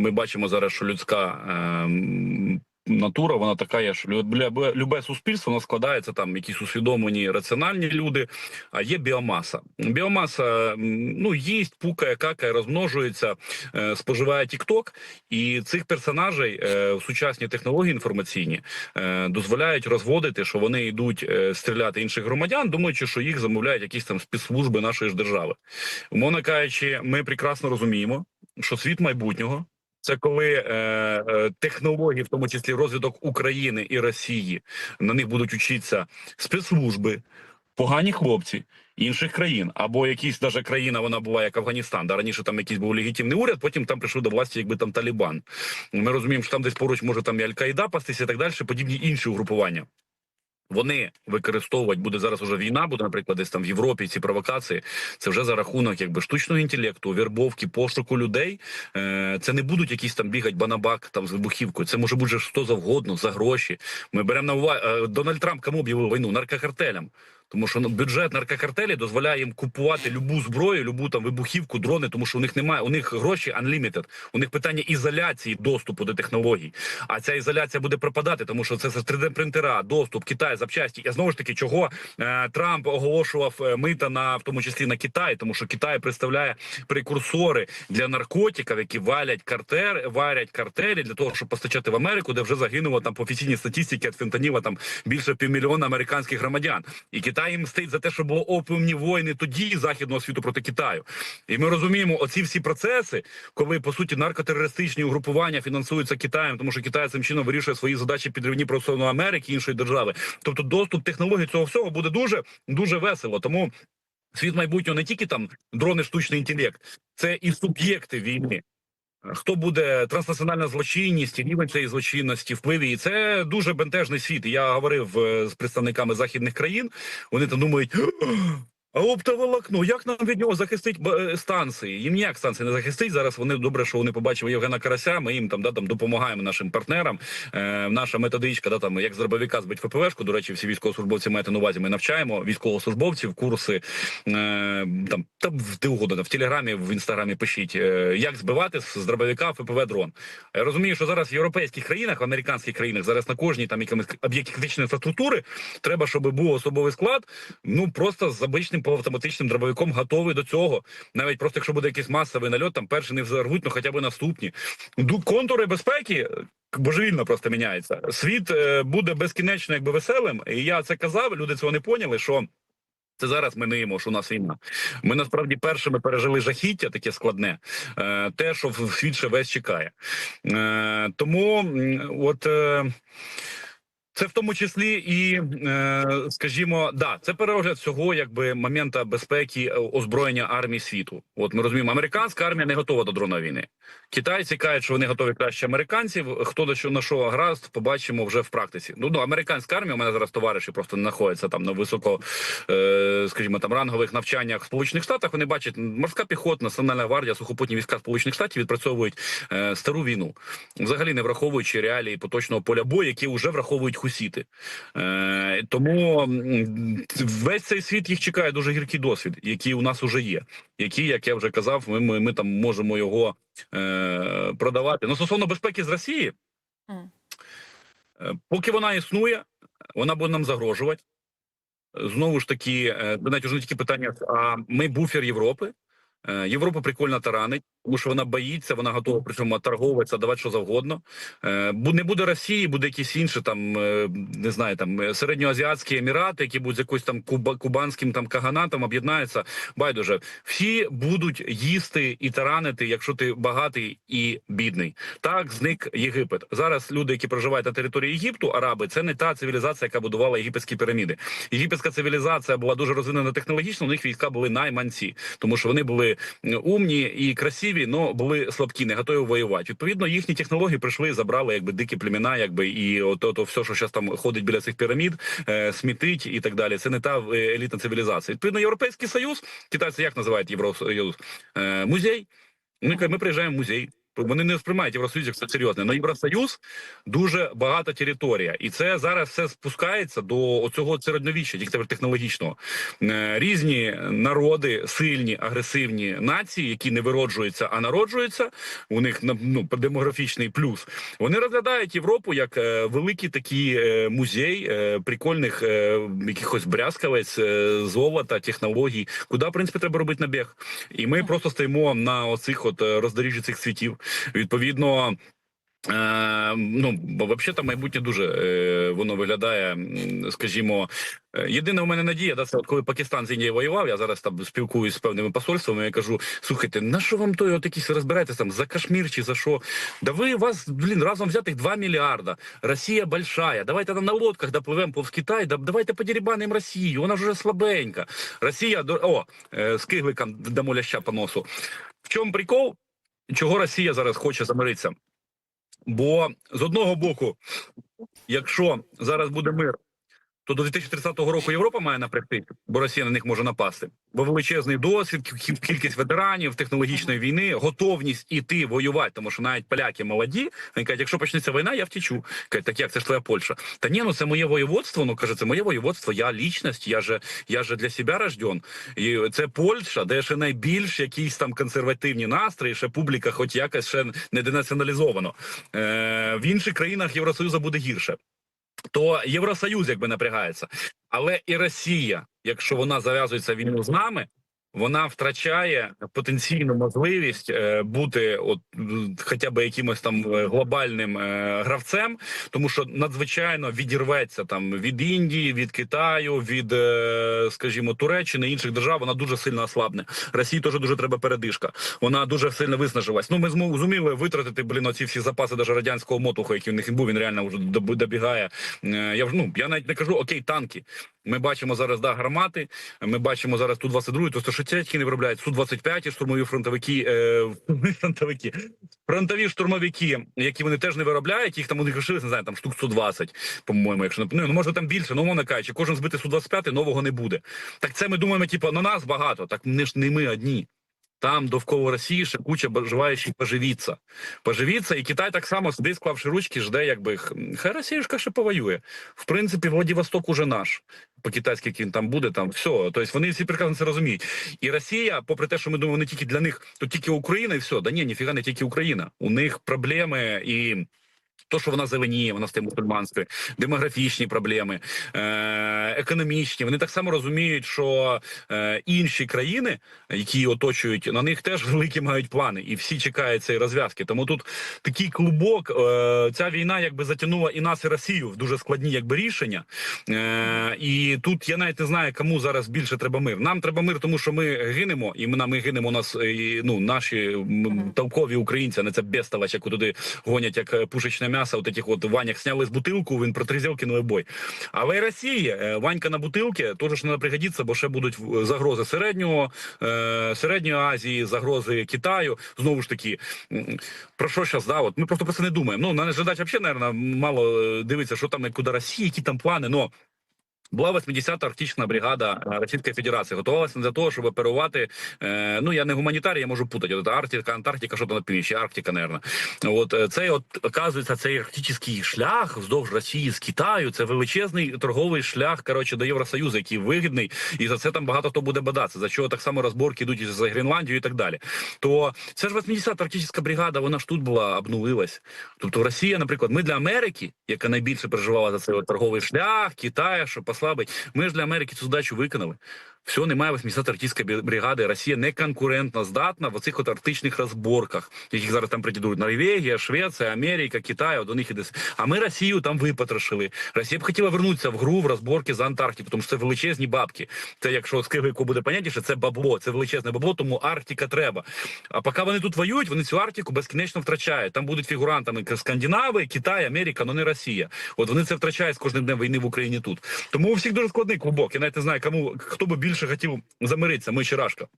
ми бачимо зараз, що людська е, натура, вона така є, що любе, любе суспільство воно складається там якісь усвідомлені раціональні люди, а є біомаса. Біомаса ну їсть, пукає, какає, розмножується, е, споживає тікток, і цих персонажей е, в сучасні технології інформаційні дозволяють розводити, що вони йдуть стріляти інших громадян, думаючи, що їх замовляють якісь там спецслужби нашої ж держави. Умовно кажучи, ми прекрасно розуміємо, що світ майбутнього. Це коли е, е, технології, в тому числі розвиток України і Росії, на них будуть учитися спецслужби, погані хлопці інших країн, або якісь даже країна, вона була як Афганістан. Да, раніше там якийсь був легітимний уряд, потім там прийшов до власті, якби там Талібан. Ми розуміємо, що там десь поруч може там і Аль-Каїда пастися і так далі, подібні інші угрупування. Вони використовувати буде зараз уже війна, буде, наприклад, десь там в Європі ці провокації. Це вже за рахунок якби штучного інтелекту, вербовки, пошуку людей. Е, Це не будуть якісь там бігать банабак там з вибухівкою. Це може бути що завгодно за гроші. Ми беремо на увагу Дональд Трамп кому об'явив війну наркокартелям. Тому що ну, бюджет наркокартелі дозволяє їм купувати любу зброю, любу там вибухівку, дрони, тому що у них немає, у них гроші unlimited. У них питання ізоляції доступу до технологій. А ця ізоляція буде пропадати, тому що це 3D принтера, доступ, Китай, запчасті. І знову ж таки, чого е, Трамп оголошував е, мита на в тому числі на Китай, тому що Китай представляє прекурсори для наркотиків, які валять картер, варять картелі для того, щоб постачати в Америку, де вже загинуло там по офіційній статистиці від фентаніла там більше півмільйона американських громадян. І Китай їм мстить за те, що було опіумні воїни тоді західного світу проти Китаю. І ми розуміємо, оці всі процеси, коли по суті наркотерористичні угрупування фінансуються Китаєм, тому що Китай цим чином вирішує свої задачі підривні проти Америки іншої держави. Тобто, доступ технологій цього всього буде дуже дуже весело. Тому світ майбутнього не тільки там дрони, штучний інтелект, це і суб'єкти війни. Хто буде транснаціональна злочинність, рівень цієї злочинності, впливі, і це дуже бентежний світ. Я говорив е, з представниками західних країн. Вони там думають. Оптоволокно, як нам від нього захистить е, станції? Їм ніяк станції не захистить. Зараз вони добре, що вони побачили Євгена Карася. Ми їм там да там допомагаємо нашим партнерам. Е, Наша методичка, да там як з дробовика збить ФПВшку. До речі, всі військовослужбовці маєте на увазі. Ми навчаємо військовослужбовців, курси е, там там де угодно в телеграмі, в інстаграмі пишіть, е, як збивати з дробовика ФПВ дрон. Я розумію, що зараз в європейських країнах, в американських країнах, зараз на кожній там якомусь об'єкті критичної інфраструктури треба, щоб був особовий склад. Ну просто з обичним по автоматичним дробовиком готовий до цього. Навіть просто якщо буде якийсь масовий нальот, там перший не взорвуть, ну хоча б наступні. Контури безпеки божевільно просто міняються. Світ е, буде безкінечно якби веселим. І я це казав. Люди цього не поняли. що це зараз ми ниємо, що у нас війна. Ми насправді першими пережили жахіття, таке складне, е, те, що світ ще весь чекає. Е, Тому от. Це в тому числі і, е, скажімо, да, це перегляд цього якби момента безпеки е, озброєння армії світу. От ми розуміємо, американська армія не готова до дронової війни. Китайці кажуть, що вони готові краще американців. Хто до що на що гаразд, побачимо вже в практиці. Ну, ну американська армія у мене зараз товариші просто знаходяться там на високо, е, скажімо, там рангових навчаннях в Сполучених Штатах. Вони бачать морська піхота, національна гвардія, сухопутні війська Сполучених Штатів відпрацьовують е, стару війну, взагалі не враховуючи реалії поточного поля бою, які вже враховують хусіти. Е, тому весь цей світ їх чекає дуже гіркий досвід, який у нас уже є. Який, як я вже казав, ми, ми, ми там можемо його е, продавати. Ну, стосовно безпеки з Росії, е, поки вона існує, вона буде нам загрожувати. Знову ж таки, е, навіть уже не тільки питання, а ми буфер Європи. Е, Європа прикольно таранить, тому що вона боїться, вона готова при цьому торговуватися, давати що завгодно. Е, Не буде Росії, буде якісь інші там, е, не знаю, там е, середньоазіатські емірати, які будуть з якоюсь там куба, кубанським там каганатом об'єднаються. Байдуже, всі будуть їсти і таранити, якщо ти багатий і бідний. Так зник Єгипет. Зараз люди, які проживають на території Єгипту, араби, це не та цивілізація, яка будувала єгипетські піраміди. Єгипетська цивілізація була дуже розвинена технологічно. У них війська були найманці, тому що вони були умні і красиві, але були слабкі, не готові воювати. Відповідно, їхні технології прийшли, забрали якби дикі племена, якби і от, от, все, що зараз там ходить біля цих пірамід, е, смітить і так далі. Це не та е, елітна цивілізація. Відповідно, європейський союз, китайці як називають євросоюз? Е, музей. Ми ми приїжджаємо в музей. Вони не сприймають Євросоюз як це серйозне. Но Євросоюз дуже багата територія, і це зараз все спускається до оцього середньовіччя, тільки тепер технологічного. Е, Різні народи, сильні, агресивні нації, які не вироджуються, а народжуються. У них ну, демографічний плюс. Вони розглядають Європу як е, великий такий е, музей прикольних якихось брязкавець, золота, технологій, куди в принципі треба робити набіг. І ми просто стоїмо на оцих от роздоріжжі цих світів. Відповідно. Е, ну, бо взагалі там майбутнє дуже е, воно виглядає, скажімо, е, єдина у мене надія, да, це от коли Пакистан з Індією воював, я зараз там спілкуюсь з певними посольствами, я кажу, слухайте, на що вам той от якийсь розбираєтесь там за Кашмір чи за що? Да ви вас, блін, разом взятих 2 мільярда. Росія большая. Давайте на лодках допливемо повз Китай, да, давайте подірібанимо Росію, вона ж вже слабенька. Росія, до- о, е, з кигликом дамо ляща по носу. В чому прикол? Чого Росія зараз хоче замиритися? Бо з одного боку, якщо зараз буде мир, то до 2030 року Європа має напрягти, бо Росія на них може напасти. Бо величезний досвід, кількість ветеранів, технологічної війни, готовність іти воювати, тому що навіть поляки молоді. Вони кажуть, якщо почнеться війна, я втічу. Кажуть, так як це ж твоя Польща? Та ні, ну це моє воєводство. Ну каже, це моє воєводство. Я лічність, я же я же для себе рожден. І це Польща, де ще найбільш якісь там консервативні настрої, ще публіка, хоч якось ще не денаціоналізовано. Е, в інших країнах Євросоюзу буде гірше. То Євросоюз якби напрягається, але і Росія, якщо вона зав'язується війну з нами, вона втрачає потенційну можливість е, бути, от хоча б якимось там е, глобальним е, гравцем, тому що надзвичайно відірветься там від Індії, від Китаю, від, скажімо, Туреччини інших держав. Вона дуже сильно ослабне. Росії теж дуже треба передишка. Вона дуже сильно виснажилась. Ну ми зуміли витратити блін оці всі запаси даже радянського мотуху, який в них був. Він реально вже доб- добігає. Я вже ну я навіть не кажу окей, танки. Ми бачимо зараз да гармати. Ми бачимо зараз ту 22 то 160 не виробляють су 25 штурмові фронтовики. Е, фронтовики, фронтові штурмовики, які вони теж не виробляють. Їх там у них лишилось, не знаю, там штук 120, по-моєму, якщо не ну може там більше. Ну умовно кажучи, кожен збитий су 25 нового не буде. Так це ми думаємо, типу, на нас багато. Так не ж не ми одні. Там довкола Росії ще куча бажаючих поживіться. Поживіться, і Китай так само сидить, склавши ручки, жде, якби хай Росіюшка ще повоює. В принципі, Владивосток уже наш. По китайськи він там буде, там все. Тобто вони всі прекрасно це розуміють. І Росія, попри те, що ми думаємо, не тільки для них, то тільки Україна, і все. Да ні, ніфіга не тільки Україна. У них проблеми і. То, що вона зеленіє, вона стає мусульманською, демографічні проблеми, е- економічні. Вони так само розуміють, що е- інші країни, які оточують, на них теж великі мають плани, і всі чекають цієї розв'язки. Тому тут такий клубок. Е- ця війна якби затягнула і нас, і Росію в дуже складні якби рішення. І тут я навіть не знаю, кому зараз більше треба мир. Нам треба мир, тому що ми гинемо, і ми, ми гинемо. Нас і, ну наші толкові українці, не це безталач, яку туди гонять як пушечне м'ясо. От этих вот Ванях сняли з бутилку, він протрізав, кинули бой. Але і Росія, е, Ванька на бутилки, теж не пригодиться, бо ще будуть загрози середнього, е, середньої Азії, загрози Китаю. Знову ж таки, про що зараз, да? От ми просто про це не думаємо. Ну, на наш глядач взагалі, мабуть, мало е, дивиться, що там, куди Росія, які там плани. Но була 80-та арктична бригада е, Російської Федерації. Готувалася для того, щоб оперувати. Е, ну я не гуманітарій, я можу путати. От Арктика, Антарктика, що то на північі, Арктика, наверное. От е, цей, от оказується, цей арктичний шлях вздовж Росії з Китаю. Це величезний торговий шлях коротше, до Євросоюзу, який вигідний, і за це там багато хто буде бадатися. За чого так само розборки йдуть за Гренландію і так далі. То це ж 80-та арктична бригада, вона ж тут була обнулилась. Тобто Росія, наприклад, ми для Америки, яка найбільше переживала за цей от торговий шлях, Китаю, що послабить, ми ж для Америки цю задачу виконали. Все, немає 80 артистської бригади. Росія не конкурентно здатна в оцих от арктичних розборках, яких зараз там претендують Норвегія, Швеція, Америка, Китай, до них іде. А ми Росію там випотрошили. Росія б хотіла вернутися в гру в розборки за Антарктику, тому що це величезні бабки. Це якщо з Київку буде понятніше, це бабло, це величезне бабло, тому Арктика треба. А поки вони тут воюють, вони цю Арктику безкінечно втрачають. Там будуть фігурантами Скандинави, Китай, Америка, але не Росія. От вони це втрачають з кожним днем війни в Україні тут. Тому у всіх дуже складний клубок. Я навіть не знаю, кому хто би більше хотів замиритися. Ми ще Рашка.